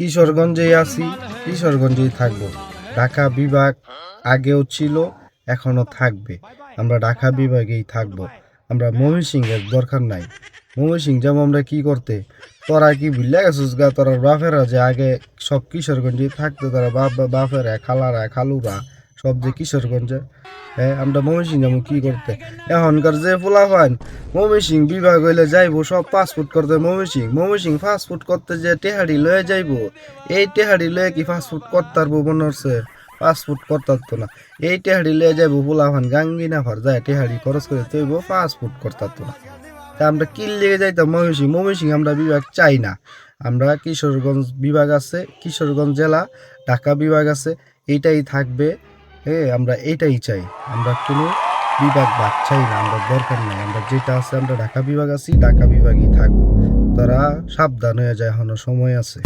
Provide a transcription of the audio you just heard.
কিশোরগঞ্জেই আছি, কিশোরগঞ্জেই থাকব। ঢাকা বিভাগ আগেও ছিল এখনও থাকবে। আমরা ঢাকা বিভাগেই থাকব। আমরা ময়মনসিংহের দরকার নাই। ময়মনসিং যেমন আমরা কি করতে? তোরা কি ভিল্লা গেছিস গা? তোরা বাপেরা যে আগে সব কিশোরগঞ্জে থাকতো, তারা বাপ বাপেরা, খালারা, খালুরা সব যে কিশোরগঞ্জে হ্যাঁ আমরা ময়মনসিংহ যাব, কি করতে? এখনকার যে ফুলাফান ময়মনসিংহ বিভাগ হইলে যাইবো, সব পাসপোর্ট করতে ময়মনসিংহ। ময়মনসিংহ ফাস্টফুড করতে যে টেহাড়ি লয়ে যাইবো, এই টেহাড়ি লয়ে কি ফাস্টফুড করতে পারব মনে হচ্ছে ফাস্টফুড করতে পারতো না। এই টেহাড়ি লয়ে যাইবো ফুলাফান গাঙ্গিনা ভর যায় টেহাড়ি খরচ করে তৈব ফাস্টফুড করতে পারতো না। তা আমরা কিল লেগে যাইতাম ময়মনসিংহ। ময়মনসিংহ আমরা বিভাগ চাই না। আমরা কিশোরগঞ্জ বিভাগ আছে, কিশোরগঞ্জ জেলা, ঢাকা বিভাগ আছে, এইটাই থাকবে। এ আমরা এটাই চাই। আমরা কোনো বিভাগ বাদ চাই না, আমরা দরকার নাই। আমরা যেটা আছে, আমরা ঢাকা বিভাগ আছি, ঢাকা বিভাগই থাকব। তারা সাবধান হয়ে যায়, এখনও সময় আছে।